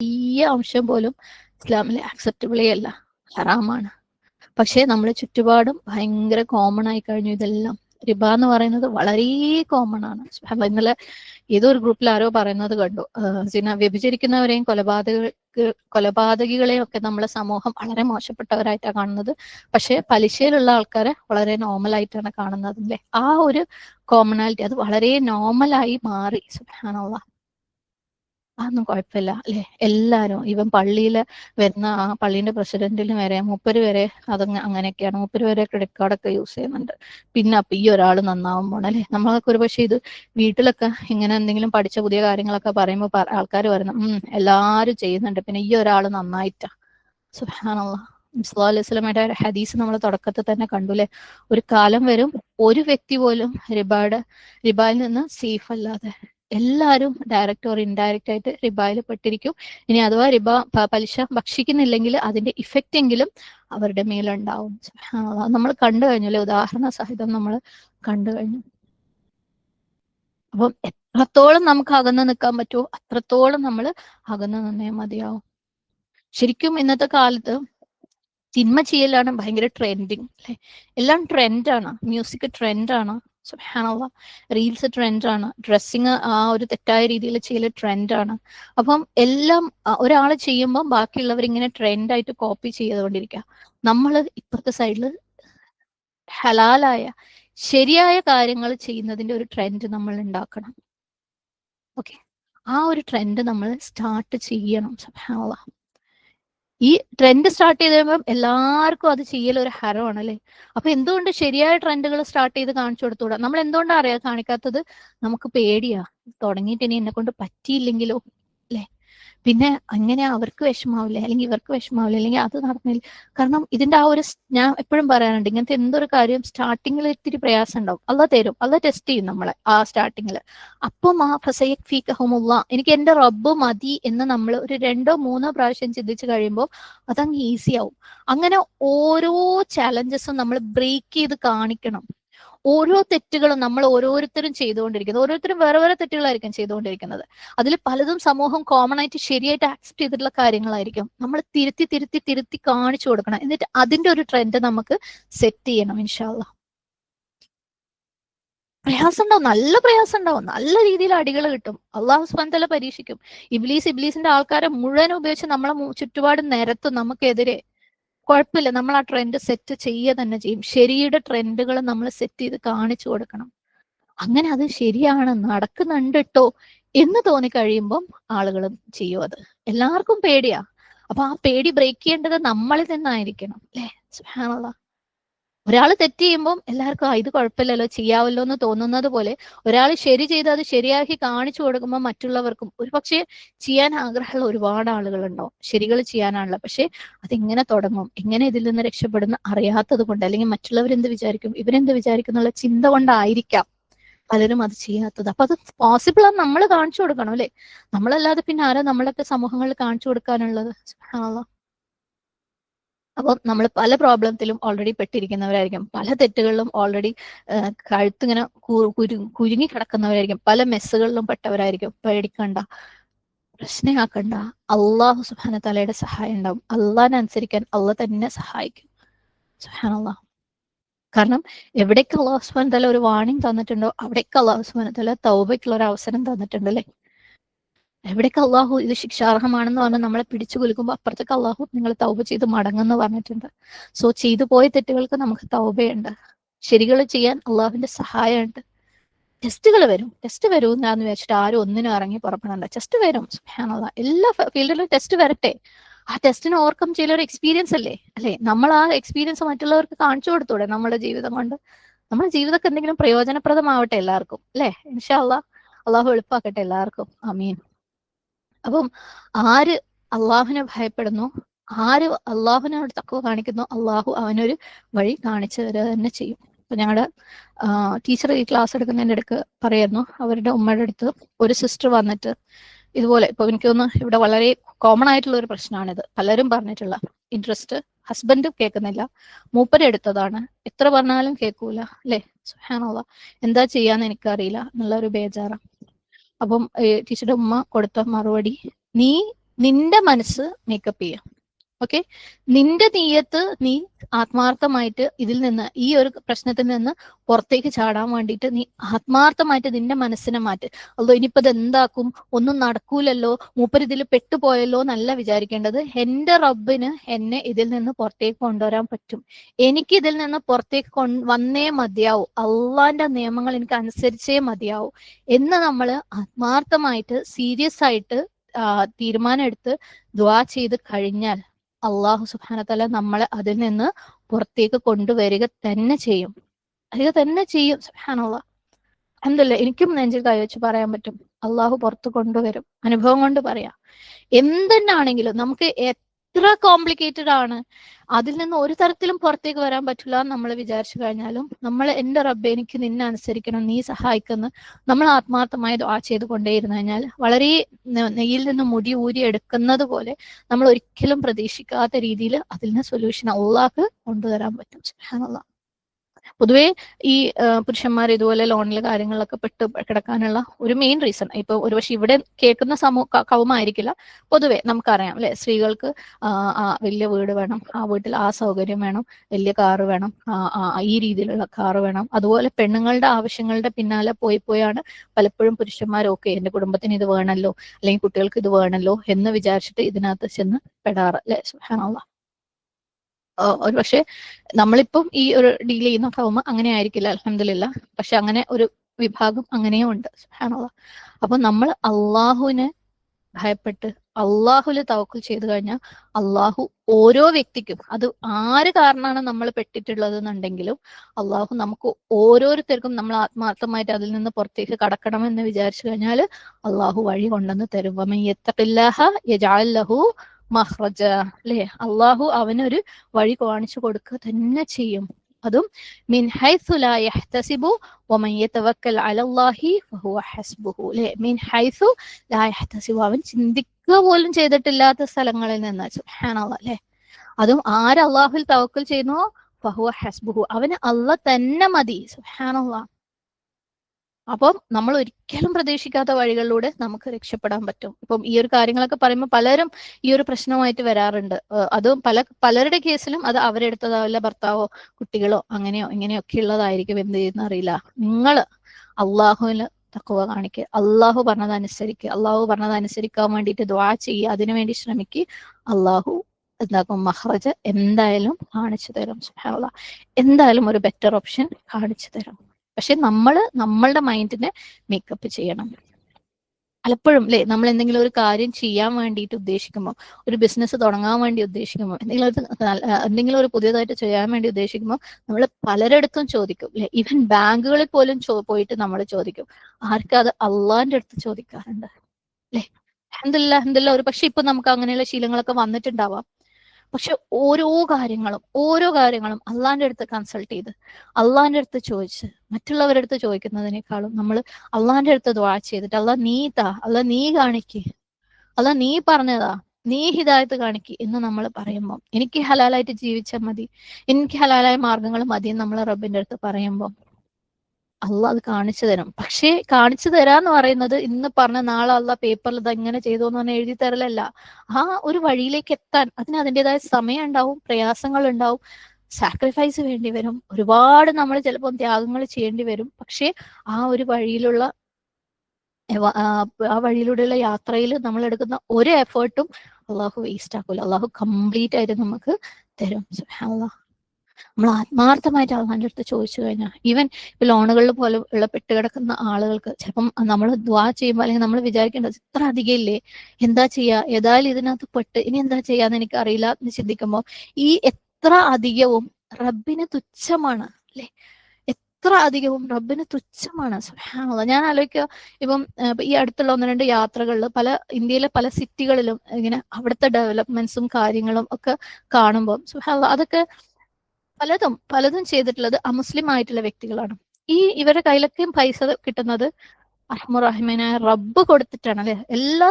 ചെറിയ അംശം പോലും ഇസ്ലാമിലെ അക്സെപ്റ്റബിളേ അല്ല. ഹറാമാണ്. പക്ഷേ നമ്മുടെ ചുറ്റുപാടും ഭയങ്കര കോമൺ ആയി കഴിഞ്ഞു. ഇതെല്ലാം റിബ എന്ന് പറയുന്നത് വളരെ കോമൺ ആണ്. ഇന്നലെ ഏതോ ഒരു ഗ്രൂപ്പിൽ ആരോ പറയുന്നത് കണ്ടു. സിന വ്യഭിചരിക്കുന്നവരെയും കൊലപാതക കൊലപാതകികളെയും ഒക്കെ നമ്മളെ സമൂഹം വളരെ മോശപ്പെട്ടവരായിട്ടാണ് കാണുന്നത്. പക്ഷേ പലിശയിലുള്ള ആൾക്കാരെ വളരെ നോർമൽ ആയിട്ടാണ് കാണുന്നത് അല്ലേ? ആ ഒരു കോമണാലിറ്റി അത് വളരെ നോർമലായി മാറി. സുബ്ഹാനല്ലാഹ്. അതൊന്നും കുഴപ്പമില്ല അല്ലെ? എല്ലാരും ഇവൻ പള്ളിയിൽ വരുന്ന ആ പള്ളീന്റെ പ്രസിഡന്റിന് വരെ മുപ്പര് വരെ അത് അങ്ങനെയൊക്കെയാണ്. മുപ്പര് വരെ ക്രെഡിറ്റ് കാർഡൊക്കെ യൂസ് ചെയ്യുന്നുണ്ട്. പിന്നെ അപ്പൊ ഈ ഒരാൾ നന്നാവും പോണം അല്ലെ? നമ്മളൊക്കെ ഒരു പക്ഷേ ഇത് വീട്ടിലൊക്കെ ഇങ്ങനെ എന്തെങ്കിലും പഠിച്ച പുതിയ കാര്യങ്ങളൊക്കെ പറയുമ്പോൾ ആൾക്കാർ പറയുന്നത് ഉം എല്ലാരും ചെയ്യുന്നുണ്ട്. പിന്നെ ഈ ഒരാൾ നന്നായിട്ടാ. സുഹാനുള്ള അലൈഹിസ്ലമയുടെ ഹദീസ് നമ്മൾ തുടക്കത്തിൽ തന്നെ കണ്ടു അല്ലെ? ഒരു കാലം വരും ഒരു വ്യക്തി പോലും റിബായുടെ റിബായിൽ നിന്ന് സേഫ് അല്ലാതെ എല്ലാവരും ഡയറക്റ്റ് ഓർ ഇൻഡയറക്റ്റ് ആയിട്ട് റിബായിൽ പെട്ടിരിക്കും. ഇനി അഥവാ റിബ പലിശ ഭക്ഷിക്കുന്നില്ലെങ്കിൽ അതിന്റെ ഇഫക്റ്റ് എങ്കിലും അവരുടെ മേലുണ്ടാവും. നമ്മൾ കണ്ടു കഴിഞ്ഞു അല്ലെ ഉദാഹരണ സഹിതം നമ്മൾ കണ്ടു കഴിഞ്ഞു. അപ്പം എത്രത്തോളം നമുക്ക് അകന്ന് നിൽക്കാൻ പറ്റുമോ? അത്രത്തോളം നമ്മൾ അകന്ന് നിന്നേ മതിയാവും. ശരിക്കും ഇന്നത്തെ കാലത്ത് തിന്മ ചെയ്യലാണ് ഭയങ്കര ട്രെൻഡിങ് അല്ലെ? എല്ലാം ട്രെൻഡാണ് മ്യൂസിക് ട്രെൻഡാണ് സുബ്ഹാനല്ലാ. റീൽസ് ട്രെൻഡാണ് ഡ്രസ്സിങ് ആ ഒരു തെറ്റായ രീതിയിൽ ചെയ്യൽ ട്രെൻഡാണ് അപ്പം എല്ലാം ഒരാൾ ചെയ്യുമ്പോൾ ബാക്കിയുള്ളവർ ഇങ്ങനെ ട്രെൻഡായിട്ട് കോപ്പി ചെയ്തുകൊണ്ടിരിക്കുക. നമ്മൾ ഇപ്പുറത്തെ സൈഡിൽ ഹലാലായ ശരിയായ കാര്യങ്ങൾ ചെയ്യുന്നതിന്റെ ഒരു ട്രെൻഡ് നമ്മൾ ഉണ്ടാക്കണം. ഓക്കെ ആ ഒരു ട്രെൻഡ് നമ്മൾ സ്റ്റാർട്ട് ചെയ്യണം. സുബ്ഹാനല്ലാ. ഈ ട്രെൻഡ് സ്റ്റാർട്ട് ചെയ്ത് കഴിയുമ്പോൾ എല്ലാവർക്കും അത് ചെയ്യൽ ഒരു ഹരമാണ് അല്ലേ അപ്പൊ എന്തുകൊണ്ട് ശരിയായ ട്രെൻഡുകൾ സ്റ്റാർട്ട് ചെയ്ത് കാണിച്ചു കൊടുത്തുകൂടാ നമ്മൾ എന്തുകൊണ്ടാണ് അറിയാ കാണിക്കാത്തത്? നമുക്ക് പേടിയാ. തുടങ്ങിയിട്ട് ഇനി എന്നെ കൊണ്ട് പറ്റിയില്ലെങ്കിലോ? അല്ലെ? പിന്നെ അങ്ങനെ അവർക്ക് വിഷമാവില്ലേ? അല്ലെങ്കിൽ ഇവർക്ക് വിഷമാവില്ല? അല്ലെങ്കിൽ അത് നടന്നില്ല. കാരണം ഇതിന്റെ ആ ഒരു ഞാൻ എപ്പോഴും പറയാറുണ്ട് ഇങ്ങനത്തെ എന്തൊരു കാര്യം സ്റ്റാർട്ടിങ്ങിൽ ഇത്തിരി പ്രയാസം ഉണ്ടാവും. അല്ല തരും. അല്ല ടെസ്റ്റ് ചെയ്യും നമ്മളെ ആ സ്റ്റാർട്ടിങ്ങിൽ അപ്പം ആ ഫസയക് ഫീക്കഹുമുള്ള എനിക്ക് എന്റെ റബ്ബ് മതി എന്ന് നമ്മൾ ഒരു രണ്ടോ മൂന്നോ പ്രാവശ്യം ചിന്തിച്ചു കഴിയുമ്പോൾ അതങ്ങ് ഈസി ആവും. അങ്ങനെ ഓരോ ചാലഞ്ചസും നമ്മൾ ബ്രേക്ക് ചെയ്ത് കാണിക്കണം. ഓരോ തെറ്റുകളും നമ്മൾ ഓരോരുത്തരും ചെയ്തുകൊണ്ടിരിക്കുന്നത്. ഓരോരുത്തരും വേറെ വേറെ തെറ്റുകളായിരിക്കും ചെയ്തുകൊണ്ടിരിക്കുന്നത്. അതിൽ പലതും സമൂഹം കോമൺ ആയിട്ട് ശരിയായിട്ട് ആക്സെപ്റ്റ് ചെയ്തിട്ടുള്ള കാര്യങ്ങളായിരിക്കും. നമ്മൾ തിരുത്തി തിരുത്തി തിരുത്തി കാണിച്ചു കൊടുക്കണം. എന്നിട്ട് അതിന്റെ ഒരു ട്രെൻഡ് നമുക്ക് സെറ്റ് ചെയ്യണം ഇൻഷാല്ല പ്രയാസം ഉണ്ടാവും. നല്ല പ്രയാസം ഉണ്ടാവും. നല്ല രീതിയിൽ അടികൾ കിട്ടും. അള്ളാഹു സ്പന്ദല പരീക്ഷിക്കും. ഇബ്ലീസ് ഇബ്ലീസിന്റെ ആൾക്കാരെ മുഴുവൻ ഉപയോഗിച്ച് നമ്മളെ ചുറ്റുപാട് നിരത്തും നമുക്കെതിരെ. കുഴപ്പമില്ല. നമ്മൾ ആ ട്രെൻഡ് സെറ്റ് ചെയ്യുക തന്നെ ചെയ്യും. ശരിയുടെ ട്രെൻഡുകൾ നമ്മൾ സെറ്റ് ചെയ്ത് കാണിച്ചു കൊടുക്കണം. അങ്ങനെ അത് ശരിയാണ് നടക്കുന്നുണ്ട് കേട്ടോ എന്ന് തോന്നി കഴിയുമ്പം ആളുകൾ ചെയ്യും അത്. എല്ലാവർക്കും പേടിയാ. അപ്പൊ ആ പേടി ബ്രേക്ക് ചെയ്യേണ്ടത് നമ്മളിൽ നിന്നായിരിക്കണം. അല്ലേ? സുബ്ഹാനല്ലാഹ്. ഒരാൾ തെറ്റ് ചെയ്യുമ്പം എല്ലാവർക്കും ഇത് കുഴപ്പമില്ലല്ലോ ചെയ്യാവല്ലോ എന്ന് തോന്നുന്നത് പോലെ ഒരാൾ ശരി ചെയ്ത് അത് ശരിയാക്കി കാണിച്ചു കൊടുക്കുമ്പോൾ മറ്റുള്ളവർക്കും ഒരു പക്ഷേ ചെയ്യാൻ ആഗ്രഹമുള്ള ഒരുപാട് ആളുകളുണ്ടാവും. ശരികൾ ചെയ്യാനാണല്ലോ. പക്ഷെ അതെങ്ങനെ തുടങ്ങും? എങ്ങനെ ഇതിൽ നിന്ന് രക്ഷപ്പെടുന്ന അറിയാത്തത് കൊണ്ട് അല്ലെങ്കിൽ മറ്റുള്ളവർ എന്ത് വിചാരിക്കും? ഇവരെന്ത് വിചാരിക്കും എന്നുള്ള ചിന്ത കൊണ്ടായിരിക്കാം പലരും അത് ചെയ്യാത്തത്. അപ്പൊ അത് പോസിബിൾ ആണ് നമ്മൾ കാണിച്ചു കൊടുക്കണം അല്ലെ? നമ്മളല്ലാതെ പിന്നെ ആരാ നമ്മളൊക്കെ സമൂഹങ്ങളിൽ കാണിച്ചു കൊടുക്കാനുള്ളത്? സുബ്ഹാനല്ലാഹ്. അപ്പം നമ്മൾ പല പ്രോബ്ലത്തിലും ഓൾറെഡി പെട്ടിരിക്കുന്നവരായിരിക്കും. പല തെറ്റുകളിലും ഓൾറെഡി കഴുത്തിങ്ങനെ കുരുങ്ങി കിടക്കുന്നവരായിരിക്കും. പല മെസ്സുകളിലും പെട്ടവരായിരിക്കും. പേടിക്കണ്ട. പ്രശ്നമാക്കണ്ട അള്ളാഹു സുഹാന തലയുടെ സഹായം ഉണ്ടാവും. അള്ളാഹിനെ അനുസരിക്കാൻ അള്ളാഹ് തന്നെ സഹായിക്കും. സുബാനല്ലാ കാരണം എവിടേക്ക് അള്ളാഹു സുബാൻ തല ഒരു വാണിംഗ് തന്നിട്ടുണ്ടോ? അവിടേക്ക് അള്ളാഹു സുബാൻ തല തൗബയ്ക്കുള്ള ഒരു അവസരം തന്നിട്ടുണ്ട് അല്ലേ എവിടേക്ക് അള്ളാഹു ഇത് ശിക്ഷാർഹമാണെന്ന് പറഞ്ഞ് നമ്മളെ പിടിച്ചു കുലുക്കുമ്പോൾ അപ്പുറത്തേക്ക് അള്ളാഹു നിങ്ങൾ തൗബ ചെയ്ത് മടങ്ങെന്ന് പറഞ്ഞിട്ടുണ്ട്. സോ ചെയ്തു പോയ തെറ്റുകൾക്ക് നമുക്ക് തൗബയുണ്ട്. ശരികൾ ചെയ്യാൻ അള്ളാഹുവിന്റെ സഹായമുണ്ട്. ടെസ്റ്റുകൾ വരും. ടെസ്റ്റ് വരും എന്നാന്ന് വെച്ചിട്ട് ആരും ഒന്നിനും ഇറങ്ങി പുറപ്പെടണ്ട. ടെസ്റ്റ് വരും. സുബ്ഹാനല്ലാഹ് എല്ലാ ഫീൽഡിലും ടെസ്റ്റ് വരട്ടെ. ആ ടെസ്റ്റിനെ ഓവർകം ചെയ്യൽ ഒരു എക്സ്പീരിയൻസ് അല്ലേ? അല്ലെ? നമ്മൾ ആ എക്സ്പീരിയൻസ് മറ്റുള്ളവർക്ക് കാണിച്ചു കൊടുത്തൂടെ നമ്മുടെ ജീവിതം കൊണ്ട്? നമ്മുടെ ജീവിതമൊക്കെ എന്തെങ്കിലും പ്രയോജനപ്രദമാവട്ടെ എല്ലാവർക്കും. അല്ലേ? അള്ളാഹ് അള്ളാഹു എളുപ്പാക്കട്ടെ എല്ലാവർക്കും. അമീൻ അപ്പം ആര് അള്ളാഹുവിനെ ഭയപ്പെടുന്നു? ആര് അള്ളാഹുവിനോട് തക്കവ കാണിക്കുന്നു? അള്ളാഹു അവനൊരു വഴി കാണിച്ചു തരിക തന്നെ ചെയ്യും. അപ്പൊ ഞങ്ങളുടെ ടീച്ചർ ഈ ക്ലാസ് എടുക്കുന്നതിന്റെ അടുക്ക് പറയായിരുന്നു അവരുടെ ഉമ്മയുടെ അടുത്ത് ഒരു സിസ്റ്റർ വന്നിട്ട് ഇതുപോലെ ഇപ്പൊ എനിക്ക് തോന്നുന്നു ഇവിടെ വളരെ കോമൺ ആയിട്ടുള്ള ഒരു പ്രശ്നമാണിത് പലരും പറഞ്ഞിട്ടുള്ള ഇൻട്രസ്റ്റ് ഹസ്ബൻഡ് കേൾക്കുന്നില്ല. മൂപ്പര് എടുത്തതാണ്. എത്ര പറഞ്ഞാലും കേൾക്കൂല. അല്ലേ? സുഹാനുള്ള എന്താ ചെയ്യാന്ന് എനിക്കറിയില്ല. എന്നുള്ള ഒരു ബേജാറ. അപ്പം ടീച്ചറുടെ ഉമ്മ കൊടുത്ത മറുപടി നീ നിന്റെ മനസ്സ് മേക്കപ്പ് ചെയ്യുക ഓക്കെ നിന്റെ നീയത്ത് നീ ആത്മാർത്ഥമായിട്ട് ഇതിൽ നിന്ന് ഈ ഒരു പ്രശ്നത്തിൽ നിന്ന് പുറത്തേക്ക് ചാടാൻ വേണ്ടിയിട്ട് നീ ആത്മാർത്ഥമായിട്ട് നിന്റെ മനസ്സിനെ മാറ്റ്. അതോ ഇനിയിപ്പോ ഇത് എന്താക്കും? ഒന്നും നടക്കൂലല്ലോ? മൂപ്പരിതിൽ പെട്ടുപോയല്ലോ എന്നല്ല വിചാരിക്കേണ്ടത്. എന്റെ റബ്ബിന് എന്നെ ഇതിൽ നിന്ന് പുറത്തേക്ക് കൊണ്ടുവരാൻ പറ്റും. എനിക്ക് ഇതിൽ നിന്ന് പുറത്തേക്ക് കൊ വന്നേ മതിയാവൂ. അള്ളാന്റെ നിയമങ്ങൾ എനിക്ക് അനുസരിച്ചേ മതിയാവൂ. എന്ന് നമ്മൾ ആത്മാർത്ഥമായിട്ട് സീരിയസ് ആയിട്ട് തീരുമാനം എടുത്ത് ദ്വാ ചെയ്ത് കഴിഞ്ഞാൽ അള്ളാഹു സുബാനത്തല നമ്മളെ അതിൽ നിന്ന് പുറത്തേക്ക് കൊണ്ടുവരിക തന്നെ ചെയ്യും. വരിക തന്നെ ചെയ്യും. സുബാനുള്ള എന്തല്ല എനിക്കും നെഞ്ചിൽ കൈവച്ച് പറയാൻ പറ്റും. അള്ളാഹു പുറത്ത് കൊണ്ടുവരും. അനുഭവം കൊണ്ട് പറയാം. എന്തെന്നാണെങ്കിലും നമുക്ക് എത്ര കോംപ്ലിക്കേറ്റഡ് ആണ്. അതിൽ നിന്ന് ഒരു തരത്തിലും പുറത്തേക്ക് വരാൻ പറ്റില്ല നമ്മൾ വിചാരിച്ചു കഴിഞ്ഞാലും നമ്മൾ എന്റെ റബ്ബ് എനിക്ക് നിന്നെ അനുസരിക്കണം നീ സഹായിക്കുന്നു നമ്മൾ ആത്മാർത്ഥമായി ആ ചെയ്ത് കൊണ്ടേയിരുന്നു കഴിഞ്ഞാൽ വളരെ നെയ്യിൽ നിന്ന് മുടി ഊരി എടുക്കുന്നത് പോലെ നമ്മൾ ഒരിക്കലും പ്രതീക്ഷിക്കാത്ത രീതിയിൽ അതിൽ നിന്ന് സൊല്യൂഷൻ അള്ളാഹ് കൊണ്ടുവരാൻ പറ്റും. സുബ്ഹാനല്ലാഹ്. പൊതുവേ ഈ പുരുഷന്മാർ ഇതുപോലെ ലോണിലെ കാര്യങ്ങളിലൊക്കെ പെട്ട് കിടക്കാനുള്ള ഒരു മെയിൻ റീസൺ ഇപ്പൊ ഒരുപക്ഷെ ഇവിടെ കേൾക്കുന്ന സമൂഹ കവുമായിരിക്കില്ല പൊതുവെ നമുക്കറിയാം അല്ലെ? സ്ത്രീകൾക്ക് വലിയ വീട് വേണം ആ വീട്ടിൽ ആ സൗകര്യം വേണം വലിയ കാറ് വേണം ഈ രീതിയിലുള്ള കാറ് വേണം. അതുപോലെ പെണ്ണുങ്ങളുടെ ആവശ്യങ്ങളുടെ പിന്നാലെ പോയി പോയാണ് പലപ്പോഴും പുരുഷന്മാർ ഓക്കെ എന്റെ കുടുംബത്തിന് ഇത് വേണല്ലോ അല്ലെങ്കിൽ കുട്ടികൾക്ക് ഇത് വേണല്ലോ എന്ന് വിചാരിച്ചിട്ട് ഇതിനകത്ത് ചെന്ന് പെടാറ് അല്ലെ? ഒരു പക്ഷെ നമ്മളിപ്പം ഈ ഒരു ഡീൽ ചെയ്യുന്ന കൗമ അങ്ങനെ ആയിരിക്കില്ല അലഹമില്ല പക്ഷെ അങ്ങനെ ഒരു വിഭാഗം അങ്ങനെയും ഉണ്ട് അപ്പൊ നമ്മൾ അള്ളാഹുവിനെ ഭയപ്പെട്ട് അള്ളാഹുൽ തവക്കുൽ ചെയ്തു കഴിഞ്ഞാൽ അള്ളാഹു ഓരോ വ്യക്തിക്കും അത് ആര് കാരണമാണ് നമ്മൾ പെട്ടിട്ടുള്ളത് എന്നുണ്ടെങ്കിലും അള്ളാഹു നമുക്ക് ഓരോരുത്തർക്കും നമ്മൾ ആത്മാർത്ഥമായിട്ട് അതിൽ നിന്ന് പുറത്തേക്ക് കടക്കണമെന്ന് വിചാരിച്ചു കഴിഞ്ഞാൽ അള്ളാഹു വഴി കൊണ്ടുവന്ന് തരും. മഹ്റജ. അല്ലെ? അള്ളാഹു അവനൊരു വഴി കാണിച്ചു കൊടുക്കുക തന്നെ ചെയ്യും. അതും മിൻ ഹൈസു ലാ യഹ്തസിബു വമൻ യതവക്കൽ അലല്ലാഹി ഫഹുവ ഹസ്ബുഹു. അല്ലെ? മിൻ ഹൈസു ലാ യഹ്തസിബു. അവൻ ചിന്തിക്കുക പോലും ചെയ്തിട്ടില്ലാത്ത സ്ഥലങ്ങളിൽ നിന്ന്. സുബ്ഹാനല്ലാഹ് അല്ലെ? അതും ആര് അള്ളാഹുൽ തവക്കൽ ചെയ്യുന്നു? ഫഹുവ ഹസ്ബുഹു. അവന് അള്ള തന്നെ മതി. സുബ്ഹാനല്ലാഹ് അപ്പം നമ്മൾ ഒരിക്കലും പ്രതീക്ഷിക്കാത്ത വഴികളിലൂടെ നമുക്ക് രക്ഷപ്പെടാൻ പറ്റും. ഇപ്പം ഈ ഒരു കാര്യങ്ങളൊക്കെ പറയുമ്പോൾ പലരും ഈ ഒരു പ്രശ്നമായിട്ട് വരാറുണ്ട്. അത് പല പലരുടെ കേസിലും അത് അവരെടുത്തതാവില്ല ഭർത്താവോ കുട്ടികളോ അങ്ങനെയോ ഇങ്ങനെയൊക്കെ ഉള്ളതായിരിക്കും. എന്ത് ചെയ്യുന്ന അറിയില്ല. നിങ്ങൾ അള്ളാഹുവിന് തക്കുവ കാണിക്കുക അള്ളാഹു പറഞ്ഞതനുസരിക്കുക അള്ളാഹു പറഞ്ഞതനുസരിക്കാൻ വേണ്ടിയിട്ട് ദ്വാ ചെയ്യുക. അതിനുവേണ്ടി ശ്രമിക്കുക അള്ളാഹു എന്താക്കും? മഹ്റജ് എന്തായാലും കാണിച്ചു തരും. എന്തായാലും ഒരു ബെറ്റർ ഓപ്ഷൻ കാണിച്ചു തരും. പക്ഷെ നമ്മൾ നമ്മളുടെ മൈൻഡിനെ മേക്കപ്പ് ചെയ്യണം. പലപ്പോഴും അല്ലെ നമ്മൾ എന്തെങ്കിലും ഒരു കാര്യം ചെയ്യാൻ വേണ്ടിയിട്ട് ഉദ്ദേശിക്കുമ്പോൾ ഒരു ബിസിനസ് തുടങ്ങാൻ വേണ്ടി ഉദ്ദേശിക്കുമ്പോൾ എന്തെങ്കിലും എന്തെങ്കിലും ഒരു പുതിയതായിട്ട് ചെയ്യാൻ വേണ്ടി ഉദ്ദേശിക്കുമ്പോൾ നമ്മൾ പലരിടത്തും ചോദിക്കും അല്ലെ ഈവൻ ബാങ്കുകളിൽ പോലും പോയിട്ട് നമ്മൾ ചോദിക്കും ആർക്കും അത് അള്ളാന്റെ അടുത്ത് ചോദിക്കാറുണ്ട്? അല്ലെ എന്തില്ല എന്തില്ല ഒരു പക്ഷെ ഇപ്പൊ നമുക്ക് അങ്ങനെയുള്ള ശീലങ്ങളൊക്കെ വന്നിട്ടുണ്ടാവാം. പക്ഷെ ഓരോ കാര്യങ്ങളും ഓരോ കാര്യങ്ങളും അള്ളാന്റെ അടുത്ത് കൺസൾട്ട് ചെയ്ത് അള്ളാന്റെ അടുത്ത് ചോദിച്ച് മറ്റുള്ളവരുടെ അടുത്ത് ചോദിക്കുന്നതിനേക്കാളും നമ്മൾ അള്ളാന്റെ അടുത്ത് ദ്വാ ചെയ്തിട്ട് അല്ല നീ താ അല്ല നീ കാണിക്ക് അല്ല നീ പറഞ്ഞതാ നീ ഹിദായത്ത് കാണിക്ക് എന്ന് നമ്മൾ പറയുമ്പോൾ എനിക്ക് ഹലാലായിട്ട് ജീവിച്ചാൽ മതി എനിക്ക് ഹലാലായ മാർഗങ്ങൾ മതി നമ്മൾ റബ്ബിന്റെ അടുത്ത് പറയുമ്പോൾ അല്ല അത് കാണിച്ചു തരും. പക്ഷേ കാണിച്ചു തരാന്ന് പറയുന്നത് ഇന്ന് പറഞ്ഞ നാളെ അല്ല പേപ്പറിൽ ഇത് എങ്ങനെ ചെയ്തു എന്ന് പറഞ്ഞാൽ എഴുതി തരലല്ല. ആ ഒരു വഴിയിലേക്ക് എത്താൻ അതിന് അതിന്റെതായ സമയം ഉണ്ടാവും പ്രയാസങ്ങൾ ഉണ്ടാവും. സാക്രിഫൈസ് വേണ്ടി വരും. ഒരുപാട് നമ്മൾ ചിലപ്പോൾ ത്യാഗങ്ങൾ ചെയ്യേണ്ടി വരും. പക്ഷേ ആ ഒരു വഴിയിലുള്ള ആ വഴിയിലൂടെയുള്ള യാത്രയിൽ നമ്മൾ എടുക്കുന്ന ഒരു എഫേർട്ടും അള്ളാഹു വേസ്റ്റ് ആക്കൂല. അള്ളാഹു കംപ്ലീറ്റ് ആയിട്ട് നമുക്ക് തരും. അള്ളാഹ് നമ്മൾ ആത്മാർത്ഥമായിട്ട് അള്ളാന്റെ അടുത്ത് ചോദിച്ചു കഴിഞ്ഞാൽ ഈവൻ ഇപ്പൊ ലോണുകളിൽ പോലെ ഉള്ള പെട്ടുകിടക്കുന്ന ആളുകൾക്ക് ചിലപ്പം നമ്മൾ ദ്വാ ചെയ്യുമ്പോൾ അല്ലെങ്കിൽ നമ്മൾ വിചാരിക്കേണ്ടത് ഇത്ര അധികം ഇല്ലേ എന്താ ചെയ്യാ? ഏതായാലും ഇതിനകത്ത് പെട്ട്. ഇനി എന്താ ചെയ്യാന്ന് എനിക്ക് അറിയില്ല എന്ന് ചിന്തിക്കുമ്പോൾ ഈ എത്ര അധികവും റബ്ബിന് തുച്ഛമാണ് അല്ലെ? എത്ര അധികവും റബ്ബിന് തുച്ഛമാണ്. സുഹാനുള്ള ഞാൻ ആലോചിക്കുക. ഇപ്പം ഈ അടുത്തുള്ള ഒന്ന് രണ്ട് യാത്രകളിൽ പല ഇന്ത്യയിലെ പല സിറ്റികളിലും ഇങ്ങനെ അവിടുത്തെ ഡെവലപ്മെന്റ്സും കാര്യങ്ങളും ഒക്കെ കാണുമ്പോൾ സുഹാനുള്ള അതൊക്കെ പലതും പലതും ചെയ്തിട്ടുള്ളത് അമുസ്ലിം ആയിട്ടുള്ള വ്യക്തികളാണ്. ഈ ഇവരുടെ കയ്യിലൊക്കെയും പൈസ കിട്ടുന്നത് അഹ്മുറഹിമനായ റബ്ബ് കൊടുത്തിട്ടാണ് അല്ലെ? എല്ലാ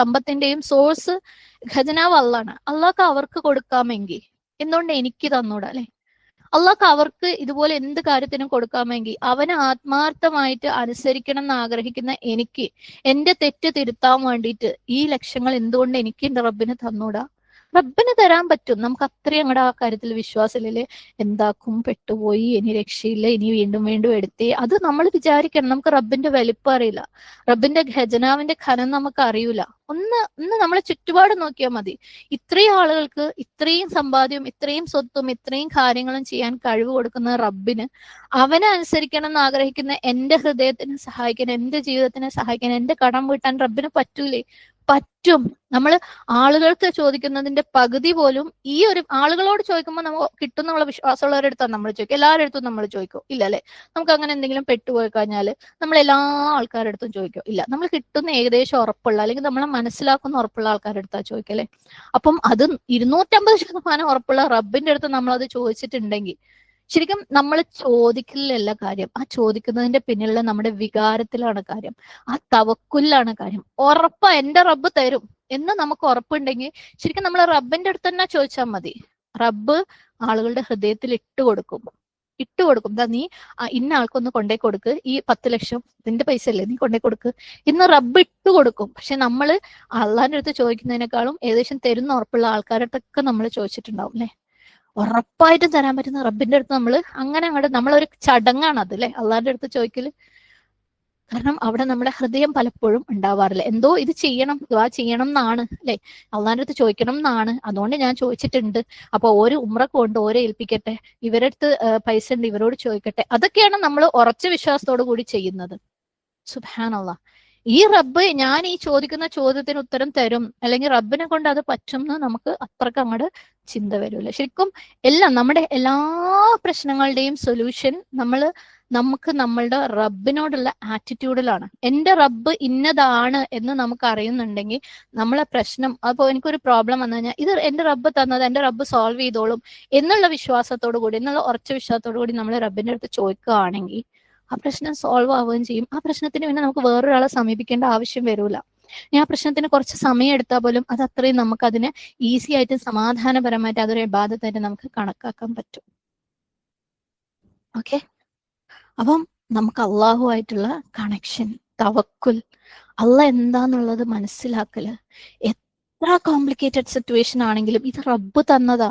സമ്പത്തിന്റെയും സോഴ്സ് ഖജനാവ് അള്ളാണ്. അള്ളാഹ് അവർക്ക് കൊടുക്കാമെങ്കിൽ എന്തുകൊണ്ട് എനിക്ക് തന്നൂടാ അല്ലെ? അള്ളാഹ് അവർക്ക് ഇതുപോലെ എന്ത് കാര്യത്തിനും കൊടുക്കാമെങ്കിൽ അവനെ ആത്മാർത്ഥമായിട്ട് അനുസരിക്കണം എന്ന് ആഗ്രഹിക്കുന്ന എനിക്ക് എന്റെ തെറ്റ് തിരുത്താൻ വേണ്ടിയിട്ട് ഈ ലക്ഷ്യങ്ങൾ എന്തുകൊണ്ട് എനിക്ക് എന്റെ റബ്ബിന് തന്നൂടാ? റബ്ബിന് തരാൻ പറ്റും. നമുക്ക് അത്രയും അങ്ങടെ ആ കാര്യത്തിൽ വിശ്വാസമില്ലേ എന്താക്കും പെട്ടുപോയി ഇനി രക്ഷയില്ല ഇനി വീണ്ടും വീണ്ടും എടുത്തേ. അത് നമ്മൾ വിചാരിക്കണം. നമുക്ക് റബ്ബിന്റെ വലിപ്പം അറിയില്ല. റബ്ബിന്റെ ഖജനാവിന്റെ ഖനം നമുക്ക് അറിയൂല. ഒന്ന് ഒന്ന് നമ്മളെ ചുറ്റുപാട് നോക്കിയാൽ മതി. ഇത്രയും ആളുകൾക്ക് ഇത്രയും സമ്പാദ്യവും ഇത്രയും സ്വത്തും ഇത്രയും കാര്യങ്ങളും ചെയ്യാൻ കഴിവ് കൊടുക്കുന്ന റബ്ബിന് അവനെ അനുസരിക്കണം എന്ന് ആഗ്രഹിക്കുന്ന എന്റെ ഹൃദയത്തിന് സഹായിക്കാൻ എന്റെ ജീവിതത്തിനെ സഹായിക്കാൻ എന്റെ കടം വീട്ടാൻ റബ്ബിന് പറ്റൂലേ? പറ്റും. നമ്മൾ ആളുകൾക്ക് ചോദിക്കുന്നതിന്റെ പകുതി പോലും ഈ ഒരു ആളുകളോട് ചോദിക്കുമ്പോൾ നമുക്ക് കിട്ടുന്നുള്ള വിശ്വാസമുള്ളവരുടെ അടുത്താണ് നമ്മൾ ചോദിക്കും എല്ലാവരുടെ അടുത്തും നമ്മൾ ചോദിക്കും. ഇല്ല അല്ലെ? നമുക്ക് അങ്ങനെ എന്തെങ്കിലും പെട്ടുപോയി കഴിഞ്ഞാൽ നമ്മൾ എല്ലാ ആൾക്കാരുടെ അടുത്തും ചോദിക്കും. ഇല്ല നമ്മൾ കിട്ടുന്ന ഏകദേശം ഉറപ്പുള്ള അല്ലെങ്കിൽ നമ്മളെ മനസ്സിലാക്കുന്ന ഉറപ്പുള്ള ആൾക്കാരുടെ അടുത്താ ചോദിക്കല്ലേ അപ്പം അത് ഇരുന്നൂറ്റമ്പത് ശതമാനം ഉറപ്പുള്ള റബ്ബിന്റെ അടുത്ത് നമ്മൾ അത് ചോദിച്ചിട്ടുണ്ടെങ്കിൽ ശരിക്കും നമ്മൾ ചോദിക്കലിലല്ല കാര്യം. ആ ചോദിക്കുന്നതിന്റെ പിന്നിലുള്ള നമ്മുടെ വികാരത്തിലാണ് കാര്യം. ആ തവക്കുലാണ് കാര്യം. ഉറപ്പ എന്റെ റബ്ബ് തരും എന്ന് നമുക്ക് ഉറപ്പുണ്ടെങ്കിൽ ശരിക്കും നമ്മൾ റബ്ബിന്റെ അടുത്ത് തന്നെ ചോദിച്ചാൽ മതി. റബ്ബ് ആളുകളുടെ ഹൃദയത്തിൽ ഇട്ട് കൊടുക്കും. ഇട്ട് കൊടുക്കും. എന്താ നീ ഇന്ന ആൾക്കൊന്ന് കൊണ്ടേ കൊടുക്ക്. ഈ പത്ത് ലക്ഷം നിന്റെ പൈസ അല്ലേ നീ കൊണ്ടേ കൊടുക്ക് ഇന്ന് റബ്ബ് ഇട്ട് കൊടുക്കും. പക്ഷെ നമ്മൾ അള്ളാന്റെ അടുത്ത് ചോദിക്കുന്നതിനേക്കാളും ഏകദേശം തരുന്ന ഉറപ്പുള്ള ആൾക്കാരുടെ നമ്മൾ ചോദിച്ചിട്ടുണ്ടാവും അല്ലെ? ഉറപ്പായിട്ടും തരാൻ പറ്റുന്ന റബ്ബിന്റെ അടുത്ത് നമ്മൾ അങ്ങനെ അങ്ങോട്ട് നമ്മളൊരു ചടങ്ങാണ് അത് അല്ലേ അള്ളാഹിന്റെ അടുത്ത് ചോദിക്കൽ. കാരണം അവിടെ നമ്മുടെ ഹൃദയം പലപ്പോഴും ഉണ്ടാവാറില്ല. എന്തോ ഇത് ചെയ്യണം ദ്വാ ചെയ്യണം എന്നാണ് അല്ലെ അള്ളാന്റെ അടുത്ത് ചോദിക്കണം എന്നാണ് അതുകൊണ്ട് ഞാൻ ചോദിച്ചിട്ടുണ്ട്. അപ്പൊ ഓരോ ഉമ്ര കൊണ്ട് ഓരോ ഏൽപ്പിക്കട്ടെ. ഇവരടുത്ത് പൈസ ഉണ്ട് ഇവരോട് ചോദിക്കട്ടെ. അതൊക്കെയാണ് നമ്മൾ ഉറച്ച വിശ്വാസത്തോടു കൂടി ചെയ്യുന്നത്. സുബാനുള്ള ഈ റബ്ബ് ഞാൻ ഈ ചോദിക്കുന്ന ചോദ്യത്തിന് ഉത്തരം തരും. അല്ലെങ്കിൽ റബ്ബിനെ കൊണ്ട് അത് പറ്റും എന്ന് നമുക്ക് അത്രയ്ക്ക് അങ്ങോട്ട് ചിന്ത വരുമല്ലോ ശരിക്കും എല്ലാം നമ്മുടെ എല്ലാ പ്രശ്നങ്ങളുടെയും സൊല്യൂഷൻ നമ്മൾ നമുക്ക് നമ്മളുടെ റബ്ബിനോടുള്ള ആറ്റിറ്റ്യൂഡിലാണ് എന്റെ റബ്ബ് ഇന്നതാണ് എന്ന് നമുക്ക് അറിയുന്നുണ്ടെങ്കിൽ നമ്മളെ പ്രശ്നം അപ്പോൾ എനിക്കൊരു പ്രോബ്ലം വന്നു കഴിഞ്ഞാൽ ഇത് എന്റെ റബ്ബ് തന്നത് എന്റെ റബ്ബ് സോൾവ് ചെയ്തോളും എന്നുള്ള വിശ്വാസത്തോടു കൂടി എന്നുള്ള ഉറച്ച വിശ്വാസത്തോടു കൂടി നമ്മൾ റബ്ബിന്റെ അടുത്ത് ചോദിക്കുകയാണെങ്കിൽ ആ പ്രശ്നം സോൾവ് ആവുകയും ചെയ്യും. ആ പ്രശ്നത്തിന് പിന്നെ നമുക്ക് വേറൊരാളെ സമീപിക്കേണ്ട ആവശ്യം വരൂല. ഞാൻ ആ പ്രശ്നത്തിന് കുറച്ച് സമയം എടുത്താൽ പോലും അത് അത്രയും നമുക്ക് അതിനെ ഈസി ആയിട്ട് സമാധാനപരമായിട്ട് അതൊരു ബാധത്തായിട്ട് നമുക്ക് കണക്കാക്കാൻ പറ്റും. ഓക്കെ അപ്പം നമുക്ക് അള്ളാഹുമായിട്ടുള്ള കണക്ഷൻ തവക്കുൽ. അള്ള എന്താന്നുള്ളത് മനസ്സിലാക്കൽ എത്ര കോംപ്ലിക്കേറ്റഡ് സിറ്റുവേഷൻ ആണെങ്കിലും ഇത് റബ്ബ് തന്നതാ.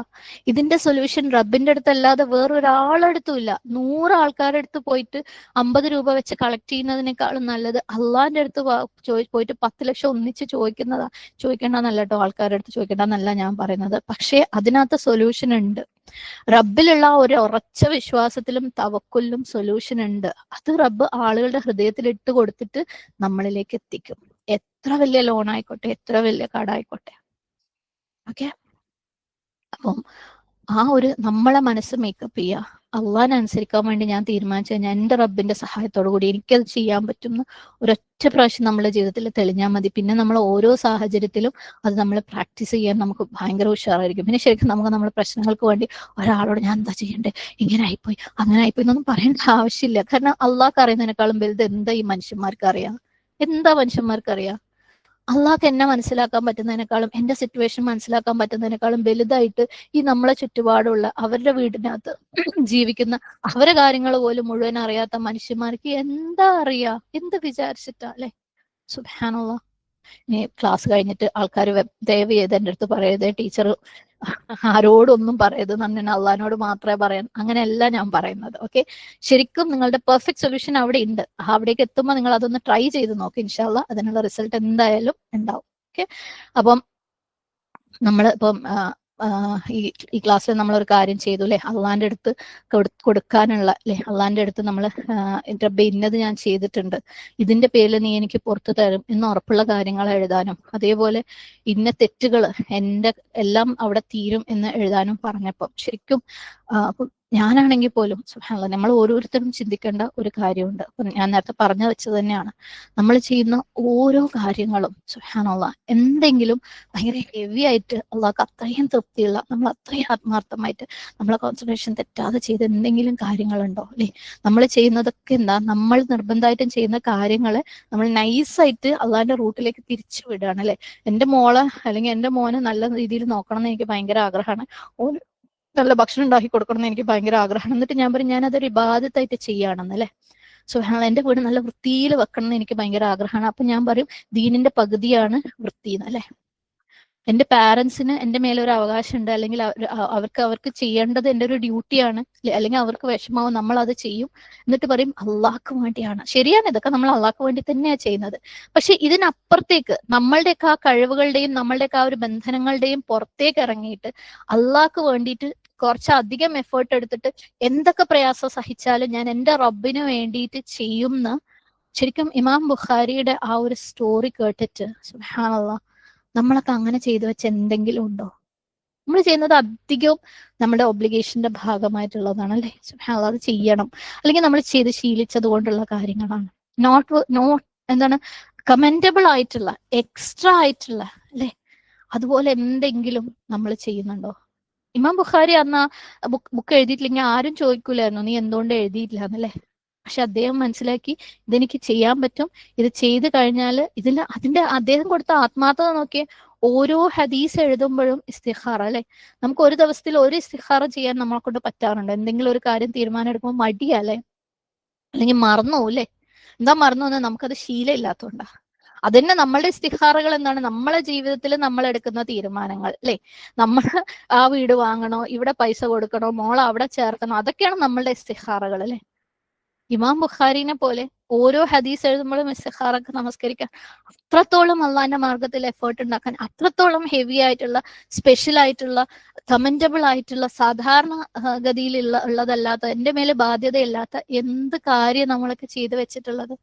ഇതിന്റെ സൊല്യൂഷൻ റബ്ബിന്റെ അടുത്തല്ലാതെ വേറൊരാളടുത്തും ഇല്ല. നൂറ് ആൾക്കാരുടെ അടുത്ത് പോയിട്ട് അമ്പത് രൂപ വെച്ച് കളക്ട് ചെയ്യുന്നതിനേക്കാളും നല്ലത് അള്ളാന്റെ അടുത്ത് പോയിട്ട് പത്ത് ലക്ഷം ഒന്നിച്ച് ചോദിക്കുന്നതാ. ചോദിക്കേണ്ടെന്നല്ല കേട്ടോ ആൾക്കാരുടെ അടുത്ത് ചോദിക്കേണ്ടെന്നല്ല ഞാൻ പറയുന്നത്. പക്ഷേ അതിനകത്ത് സൊല്യൂഷൻ ഉണ്ട്. റബ്ബിലുള്ള ഒരു ഉറച്ച വിശ്വാസത്തിലും തവക്കുലിലും സൊല്യൂഷൻ ഉണ്ട്. അത് റബ്ബ് ആളുകളുടെ ഹൃദയത്തിൽ ഇട്ട് കൊടുത്തിട്ട് നമ്മളിലേക്ക് എത്തിക്കും. എത്ര വലിയ ലോൺ ആയിക്കോട്ടെ എത്ര വലിയ കടായിക്കോട്ടെ ഓക്കെ അപ്പം ആ ഒരു നമ്മളെ മനസ്സ് മേക്കപ്പ് ചെയ്യുക അള്ളാഹിനെ അനുസരിക്കാൻ വേണ്ടി ഞാൻ തീരുമാനിച്ചു കഴിഞ്ഞാൽ എന്റെ റബ്ബിന്റെ സഹായത്തോടു കൂടി എനിക്കത് ചെയ്യാൻ പറ്റുന്ന ഒരൊറ്റ പ്രാവശ്യം നമ്മുടെ ജീവിതത്തിൽ തെളിഞ്ഞാൽ മതി. പിന്നെ നമ്മൾ ഓരോ സാഹചര്യത്തിലും അത് നമ്മൾ പ്രാക്ടീസ് ചെയ്യാൻ നമുക്ക് ഭയങ്കര ഉഷാറായിരിക്കും. പിന്നെ ശരിക്കും നമുക്ക് നമ്മുടെ പ്രശ്നങ്ങൾക്ക് വേണ്ടി ഒരാളോട് ഞാൻ എന്താ ചെയ്യണ്ടേ? ഇങ്ങനെ ആയിപ്പോയി അങ്ങനെ ആയിപ്പോയി എന്നൊന്നും പറയേണ്ട ആവശ്യമില്ല. കാരണം അള്ളാഹ് അറിയുന്നതിനേക്കാളും വലുത് എന്താ ഈ മനുഷ്യന്മാർക്ക് അറിയാം? എന്താ മനുഷ്യന്മാർക്ക് അറിയാം? അള്ളാഹ്ക്ക് എന്നെ മനസ്സിലാക്കാൻ പറ്റുന്നതിനേക്കാളും എന്റെ സിറ്റുവേഷൻ മനസ്സിലാക്കാൻ പറ്റുന്നതിനേക്കാളും വലുതായിട്ട് ഈ നമ്മളെ ചുറ്റുപാടുള്ള അവരുടെ വീടിനകത്ത് ജീവിക്കുന്ന അവരെ കാര്യങ്ങൾ പോലും മുഴുവൻ അറിയാത്ത മനുഷ്യന്മാർക്ക് എന്താ അറിയാ? എന്ത് വിചാരിച്ചിട്ടാ അല്ലെ? സുബാനുള്ള ഇനി ക്ലാസ് കഴിഞ്ഞിട്ട് ആൾക്കാർ ദയവ് ചെയ്ത് എന്റെ അടുത്ത് പറയരുത്. ടീച്ചർ ആരോടൊന്നും പറയരുത്. നന്ദി അള്ളഹാനോട് മാത്രമേ പറയാൻ അങ്ങനെയല്ല ഞാൻ പറയുന്നത്. ഓക്കെ ശരിക്കും നിങ്ങളുടെ പെർഫെക്റ്റ് സൊല്യൂഷൻ അവിടെ ഉണ്ട്. അവിടേക്ക് എത്തുമ്പോൾ നിങ്ങൾ അതൊന്ന് ട്രൈ ചെയ്ത് നോക്ക്. ഇൻഷാല്ല അതിനുള്ള റിസൾട്ട് എന്തായാലും ഉണ്ടാവും. ഓക്കെ അപ്പം നമ്മൾ ഇപ്പം ഈ ഈ ക്ലാസ്സിൽ നമ്മൾ ഒരു കാര്യം ചെയ്തു അല്ലെ അള്ളാന്റെ അടുത്ത് കൊടുക്കാനുള്ള അല്ലെ അള്ളാന്റെ അടുത്ത് നമ്മൾ റബ്ബെ ഇന്നത് ഞാൻ ചെയ്തിട്ടുണ്ട്. ഇതിന്റെ പേരിൽ നീ എനിക്ക് പുറത്തു തരും എന്ന് ഉറപ്പുള്ള കാര്യങ്ങൾ എഴുതാനും. അതേപോലെ ഇന്ന തെറ്റുകൾ എന്റെ എല്ലാം അവിടെ തീരും എന്ന് എഴുതാനും പറഞ്ഞപ്പം. ശരിക്കും ഞാനാണെങ്കിൽ പോലും സുഹാനുള്ള നമ്മൾ ഓരോരുത്തരും ചിന്തിക്കേണ്ട ഒരു കാര്യമുണ്ട്. ഞാൻ നേരത്തെ പറഞ്ഞു വെച്ചത് തന്നെയാണ്. നമ്മൾ ചെയ്യുന്ന ഓരോ കാര്യങ്ങളും സുഹാനുള്ള എന്തെങ്കിലും ഭയങ്കര ഹെവി ആയിട്ട് അള്ളാഹ്ക്ക് അത്രയും തൃപ്തിയുള്ള നമ്മൾ അത്രയും ആത്മാർത്ഥമായിട്ട് നമ്മളെ കോൺസെൻട്രേഷൻ തെറ്റാതെ ചെയ്ത എന്തെങ്കിലും കാര്യങ്ങളുണ്ടോ അല്ലെ? നമ്മൾ ചെയ്യുന്നതൊക്കെ എന്താ? നമ്മൾ നിർബന്ധമായിട്ടും ചെയ്യുന്ന കാര്യങ്ങളെ നമ്മൾ നൈസായിട്ട് അള്ളാഹിന്റെ റൂട്ടിലേക്ക് തിരിച്ചു വിടുകയാണ് അല്ലെ? എന്റെ മോളെ അല്ലെങ്കിൽ എന്റെ മോനെ നല്ല രീതിയിൽ നോക്കണം എന്ന് എനിക്ക് ഭയങ്കര ആഗ്രഹമാണ്. നല്ല ഭക്ഷണം ഉണ്ടാക്കി കൊടുക്കണം എന്ന് എനിക്ക് ഭയങ്കര ആഗ്രഹമാണ്. എന്നിട്ട് ഞാൻ പറയും ഞാൻ അതൊരു ഇബാദത്തായിട്ട് ചെയ്യാണെന്ന് സോ സുഹാന എന്റെ വീട് നല്ല വൃത്തിയിൽ വെക്കണം എന്ന് എനിക്ക് ഭയങ്കര ആഗ്രഹമാണ്. അപ്പൊ ഞാൻ പറയും ദീനിന്റെ പകുതിയാണ് വൃത്തി എന്ന് അല്ലെ? എന്റെ പാരന്റ്സിന് എന്റെ മേലെ ഒരു അവകാശം ഉണ്ട് അല്ലെങ്കിൽ അവർക്ക് അവർക്ക് ചെയ്യേണ്ടത് എന്റെ ഒരു ഡ്യൂട്ടിയാണ് അല്ലെങ്കിൽ അവർക്ക് വിഷമാവും നമ്മൾ അത് ചെയ്യും. എന്നിട്ട് പറയും അള്ളാഹ്ക്ക് വേണ്ടിയാണ്. ശരിയാണ് ഇതൊക്കെ നമ്മൾ അള്ളാഹ്ക്ക് വേണ്ടി തന്നെയാണ് ചെയ്യുന്നത്. പക്ഷെ ഇതിനപ്പുറത്തേക്ക് നമ്മളുടെയൊക്കെ ആ കഴിവുകളുടെയും നമ്മളുടെയൊക്കെ ആ ഒരു ബന്ധനങ്ങളുടെയും പുറത്തേക്ക് ഇറങ്ങിയിട്ട് അള്ളാഹ്ക്ക് വേണ്ടിയിട്ട് കുറച്ചധികം എഫേർട്ട് എടുത്തിട്ട് എന്തൊക്കെ പ്രയാസം സഹിച്ചാലും ഞാൻ എന്റെ റബ്ബിന് വേണ്ടിയിട്ട് ചെയ്യുന്ന ശരിക്കും ഇമാം ബുഖാരിയുടെ ആ ഒരു സ്റ്റോറി കേട്ടിട്ട് സുബ്ഹാനല്ലാ നമ്മളൊക്കെ അങ്ങനെ ചെയ്തു വെച്ച എന്തെങ്കിലും ഉണ്ടോ? നമ്മൾ ചെയ്യുന്നത് അധികവും നമ്മുടെ ഒബ്ലിഗേഷന്റെ ഭാഗമായിട്ടുള്ളതാണ് അല്ലെ അത് ചെയ്യണം. അല്ലെങ്കിൽ നമ്മൾ ചെയ്ത് ശീലിച്ചത് കൊണ്ടുള്ള കാര്യങ്ങളാണ്. നോട്ട് നോട്ട് എന്താണ് കമന്റബിൾ ആയിട്ടുള്ള എക്സ്ട്രാ ആയിട്ടുള്ള അല്ലെ? അതുപോലെ എന്തെങ്കിലും നമ്മൾ ചെയ്യുന്നുണ്ടോ? ഇമാം ബുഖാരി അന്ന് ബുക്ക് ബുക്ക് എഴുതിയിട്ടില്ലെങ്കിൽ ആരും ചോദിക്കൂലായിരുന്നു നീ എന്തുകൊണ്ട് എഴുതിയിട്ടില്ല? എന്നല്ലേ? പക്ഷെ അദ്ദേഹം മനസ്സിലാക്കി ഇതെനിക്ക് ചെയ്യാൻ പറ്റും. ഇത് ചെയ്തു കഴിഞ്ഞാൽ ഇതിൽ അതിന്റെ അദ്ദേഹം കൊടുത്ത ആത്മാർത്ഥത നോക്കിയ ഓരോ ഹദീസ് എഴുതുമ്പോഴും ഇസ്തിഹാറ അല്ലെ? നമുക്ക് ഒരു ദിവസത്തിൽ ഒരു ഇസ്തിഹാറ ചെയ്യാൻ നമ്മളെ കൊണ്ട് പറ്റാറുണ്ട്. എന്തെങ്കിലും ഒരു കാര്യം തീരുമാനം എടുക്കുമ്പോൾ മടിയല്ലേ അല്ലെങ്കിൽ മറന്നു അല്ലേ? എന്താ മറന്നു എന്ന് നമുക്കത് ശീലമില്ലാത്തതുകൊണ്ടാ അതന്നെ നമ്മളുടെ ഇസ്തിഹാറുകൾ എന്താണ് നമ്മളെ ജീവിതത്തിൽ നമ്മൾ എടുക്കുന്ന തീരുമാനങ്ങൾ അല്ലെ? നമ്മൾ ആ വീട് വാങ്ങണോ? ഇവിടെ പൈസ കൊടുക്കണോ? മോൾ അവിടെ ചേർക്കണോ? അതൊക്കെയാണ് നമ്മളുടെ ഇസ്തിഹാറുകൾ അല്ലെ? ഇമാം ബുഖാരിനെ പോലെ ഓരോ ഹദീസ് എഴുതുമ്പോഴും ഇസ്തിഹാറൊക്കെ നമസ്കരിക്കാൻ അത്രത്തോളം അള്ളാന്റെ മാർഗത്തിൽ എഫേർട്ട് ഉണ്ടാക്കാൻ അത്രത്തോളം ഹെവി ആയിട്ടുള്ള സ്പെഷ്യൽ ആയിട്ടുള്ള കമന്റബിൾ ആയിട്ടുള്ള സാധാരണ ഗതിയിലുള്ള ഉള്ളതല്ലാത്ത എന്റെ മേലെ ബാധ്യതയില്ലാത്ത എന്ത് കാര്യം നമ്മളൊക്കെ ചെയ്തു വെച്ചിട്ടുള്ളത്.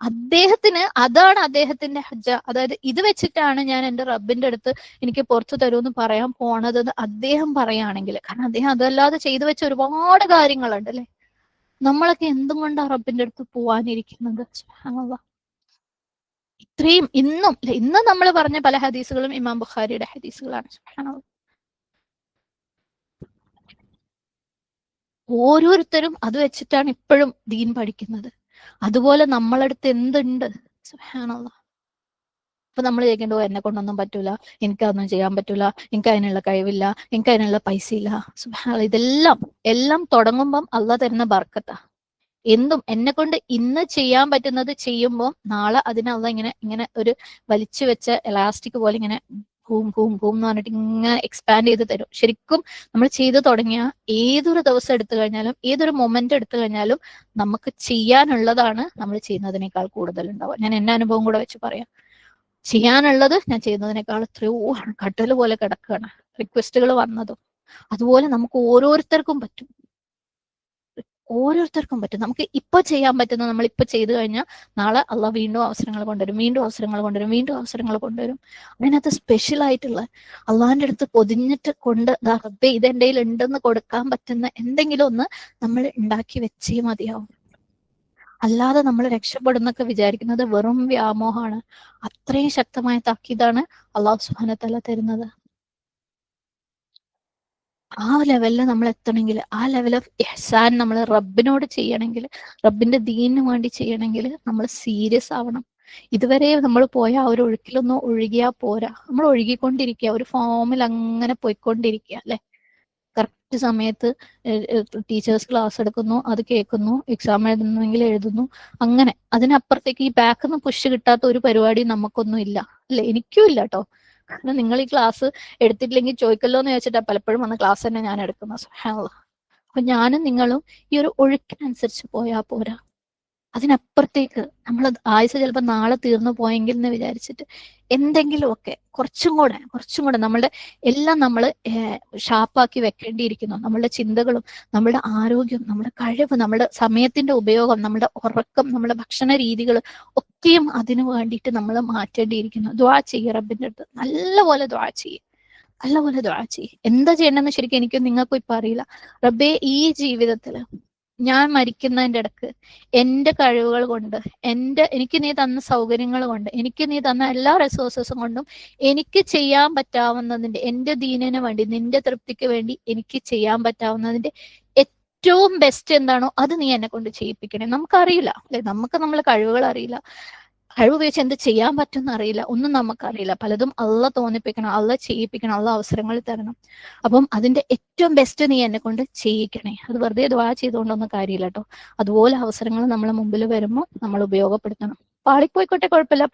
അദ്ദേഹത്തിന് അതാണ് അദ്ദേഹത്തിന്റെ ഹജ്ജ. അതായത് ഇത് വെച്ചിട്ടാണ് ഞാൻ എന്റെ റബ്ബിന്റെ അടുത്ത് എനിക്ക് പുറത്തു തരുമെന്ന് പറയാൻ പോണത് അദ്ദേഹം പറയുകയാണെങ്കിൽ. കാരണം അദ്ദേഹം അതല്ലാതെ ചെയ്തു വെച്ച ഒരുപാട് കാര്യങ്ങളുണ്ട് അല്ലെ നമ്മളൊക്കെ എന്തും റബ്ബിന്റെ അടുത്ത് പോവാനിരിക്കുന്നത്. ഇത്രയും ഇന്നും ഇന്ന് നമ്മൾ പറഞ്ഞ പല ഹദീസുകളും ഇമാം ബുഖാരിയുടെ ഹദീസുകളാണ്. ഓരോരുത്തരും അത് വെച്ചിട്ടാണ് ഇപ്പോഴും ദീൻ പഠിക്കുന്നത് അതുപോലെ നമ്മളടുത്ത് എന്തുണ്ട് സുബ്ഹാനല്ലാഹ്. അപ്പൊ നമ്മൾ ചോദിക്കേണ്ടത് എന്നെ കൊണ്ടൊന്നും പറ്റൂല. എനിക്ക് അതൊന്നും ചെയ്യാൻ പറ്റൂല. എനിക്ക് അതിനുള്ള കഴിവില്ല. എനിക്ക് അതിനുള്ള പൈസ ഇല്ല. ഇതെല്ലാം എല്ലാം തുടങ്ങുമ്പം അല്ല തരുന്ന ബർക്കത്ത. എന്തും എന്നെ കൊണ്ട് ഇന്ന് ചെയ്യാൻ പറ്റുന്നത് ചെയ്യുമ്പോൾ നാളെ അതിനുള്ള ഇങ്ങനെ ഇങ്ങനെ ഒരു വലിച്ചു വെച്ച എലാസ്റ്റിക് പോലെ ഇങ്ങനെ ഹൂം ഹൂം ഹൂം എന്ന് പറഞ്ഞിട്ട് ഇങ്ങനെ എക്സ്പാൻഡ് ചെയ്ത് തരും. ശരിക്കും നമ്മൾ ചെയ്തു തുടങ്ങിയ ഏതൊരു ദിവസം എടുത്തു കഴിഞ്ഞാലും ഏതൊരു മൊമെന്റ് എടുത്തു കഴിഞ്ഞാലും നമുക്ക് ചെയ്യാനുള്ളതാണ് നമ്മൾ ചെയ്യുന്നതിനേക്കാൾ കൂടുതൽ ഉണ്ടാവുക. ഞാൻ എന്റെ അനുഭവം കൂടെ വെച്ച് പറയാം. ചെയ്യാനുള്ളത് ഞാൻ ചെയ്യുന്നതിനേക്കാൾ എത്രയോ കട്ടൽ പോലെ കിടക്കുകയാണ് റിക്വസ്റ്റുകൾ വന്നതും. അതുപോലെ നമുക്ക് ഓരോരുത്തർക്കും പറ്റും. ഓരോരുത്തർക്കും പറ്റും. നമുക്ക് ഇപ്പൊ ചെയ്യാൻ പറ്റുന്ന നമ്മൾ ഇപ്പൊ ചെയ്തു കഴിഞ്ഞാൽ നാളെ അള്ള വീണ്ടും അവസരങ്ങൾ കൊണ്ടുവരും വീണ്ടും അവസരങ്ങൾ കൊണ്ടുവരും വീണ്ടും അവസരങ്ങൾ കൊണ്ടുവരും. അതിനകത്ത് സ്പെഷ്യൽ ആയിട്ടുള്ള അള്ളാഹിന്റെ അടുത്ത് പൊതിഞ്ഞിട്ട് കൊണ്ട് റബ്ബേ ഇത് ഉണ്ടെന്ന് കൊടുക്കാൻ പറ്റുന്ന എന്തെങ്കിലും ഒന്ന് നമ്മൾ ഉണ്ടാക്കി വെച്ചേ മതിയാവും. അല്ലാതെ നമ്മൾ രക്ഷപ്പെടുന്നൊക്കെ വിചാരിക്കുന്നത് വെറും വ്യാമോഹമാണ്. അത്രയും ശക്തമായ താക്കീതാണ് അള്ളാഹു സുബാനത്തല്ല തരുന്നത്. ആ ലെവലിൽ നമ്മൾ എത്തണമെങ്കിൽ ആ ലെവൽ ഓഫ് എഹ്സാൻ നമ്മൾ റബ്ബിനോട് ചെയ്യണമെങ്കിൽ റബ്ബിന്റെ ദീനിന് വേണ്ടി ചെയ്യണമെങ്കിൽ നമ്മൾ സീരിയസ് ആവണം. ഇതുവരെ നമ്മൾ പോയ ആ ഒരു ഒഴുക്കിലൊന്നും ഒഴുകിയാ പോരാ. നമ്മൾ ഒഴുകിക്കൊണ്ടിരിക്കുക ഒരു ഫോമിൽ അങ്ങനെ പോയിക്കൊണ്ടിരിക്കുക അല്ലെ? കറക്റ്റ് സമയത്ത് ടീച്ചേഴ്സ് ക്ലാസ് എടുക്കുന്നു അത് കേൾക്കുന്നു എക്സാം എഴുതുന്നെങ്കിൽ എഴുതുന്നു. അങ്ങനെ അതിനപ്പുറത്തേക്ക് ഈ ബാക്കിൽ നിന്ന് പുഷ് കിട്ടാത്ത ഒരു പരിപാടി നമുക്കൊന്നും ഇല്ല. അല്ലെ? എനിക്കും ഇല്ല കേട്ടോ കാരണം നിങ്ങൾ ഈ ക്ലാസ് എടുത്തിട്ടില്ലെങ്കിൽ ചോദിക്കല്ലോ എന്ന് ചോദിച്ചിട്ടാ പലപ്പോഴും വന്ന ക്ലാസ് തന്നെ ഞാൻ എടുക്കുന്ന സുബ്ഹാനല്ലാഹ്. അപ്പൊ ഞാനും നിങ്ങളും ഈ ഒരു ഒഴുക്കിനനുസരിച്ച് പോയാ പോരാ. അതിനപ്പുറത്തേക്ക് നമ്മൾ ആയുസ് ചിലപ്പോൾ നാളെ തീർന്നു പോയെങ്കിൽ എന്ന് വിചാരിച്ചിട്ട് എന്തെങ്കിലുമൊക്കെ കുറച്ചും കൂടെ കുറച്ചും കൂടെ നമ്മളുടെ എല്ലാം നമ്മൾ ഷാപ്പാക്കി വെക്കേണ്ടിയിരിക്കുന്നു. നമ്മളുടെ ചിന്തകളും നമ്മളുടെ ആരോഗ്യം നമ്മുടെ കഴിവ് നമ്മുടെ സമയത്തിന്റെ ഉപയോഗം നമ്മുടെ ഉറക്കം നമ്മുടെ ഭക്ഷണ രീതികൾ ഒക്കെയും അതിനു വേണ്ടിയിട്ട് നമ്മൾ മാറ്റേണ്ടിയിരിക്കുന്നു. ദ്വാ ചെയ്യ റബ്ബിന്റെ അടുത്ത്. നല്ലപോലെ ദ്വാ ചെയ്യ. നല്ലപോലെ ദ്വാ ചെയ്യ. എന്താ ചെയ്യണമെന്ന് ശരിക്കും എനിക്ക് നിങ്ങൾക്കും ഇപ്പൊ അറിയില്ല. റബ്ബെ ഈ ജീവിതത്തിൽ ഞാൻ മരിക്കുന്നതിന്റെ ഇടയ്ക്ക് എന്റെ കഴിവുകൾ കൊണ്ട് എന്റെ എനിക്ക് നീ തന്ന സൗകര്യങ്ങൾ കൊണ്ട് എനിക്ക് നീ തന്ന എല്ലാ റിസോഴ്സസും കൊണ്ടും എനിക്ക് ചെയ്യാൻ പറ്റാവുന്നതിന്റെ എന്റെ ദീനന് വേണ്ടി നിന്റെ തൃപ്തിക്ക് വേണ്ടി എനിക്ക് ചെയ്യാൻ പറ്റാവുന്നതിന്റെ ഏറ്റവും ബെസ്റ്റ് എന്താണോ അത് നീ എന്നെ കൊണ്ട് ചെയ്യിപ്പിക്കണേ. നമുക്കറിയില്ല. അല്ലെ? നമുക്ക് നമ്മളെ കഴിവുകൾ അറിയില്ല. കഴിവ് ഉപയോഗിച്ച് എന്ത് ചെയ്യാൻ പറ്റുമെന്ന് അറിയില്ല. ഒന്നും നമുക്കറിയില്ല. പലതും അള്ള തോന്നിപ്പിക്കണം അള്ള ചെയ്യിപ്പിക്കണം അള്ള അവസരങ്ങൾ തരണം. അപ്പം അതിന്റെ ഏറ്റവും ബെസ്റ്റ് നീ എന്നെ കൊണ്ട് ചെയ്യിക്കണേ. അത് വെറുതെ ദ്വാ ചെയ്തുകൊണ്ടൊന്നും കാര്യമില്ല കേട്ടോ. അതുപോലെ അവസരങ്ങൾ നമ്മളെ മുമ്പിൽ വരുമ്പോൾ നമ്മൾ ഉപയോഗപ്പെടുത്തണം. പാളിപ്പോയിക്കോട്ടെ കുഴപ്പമില്ല.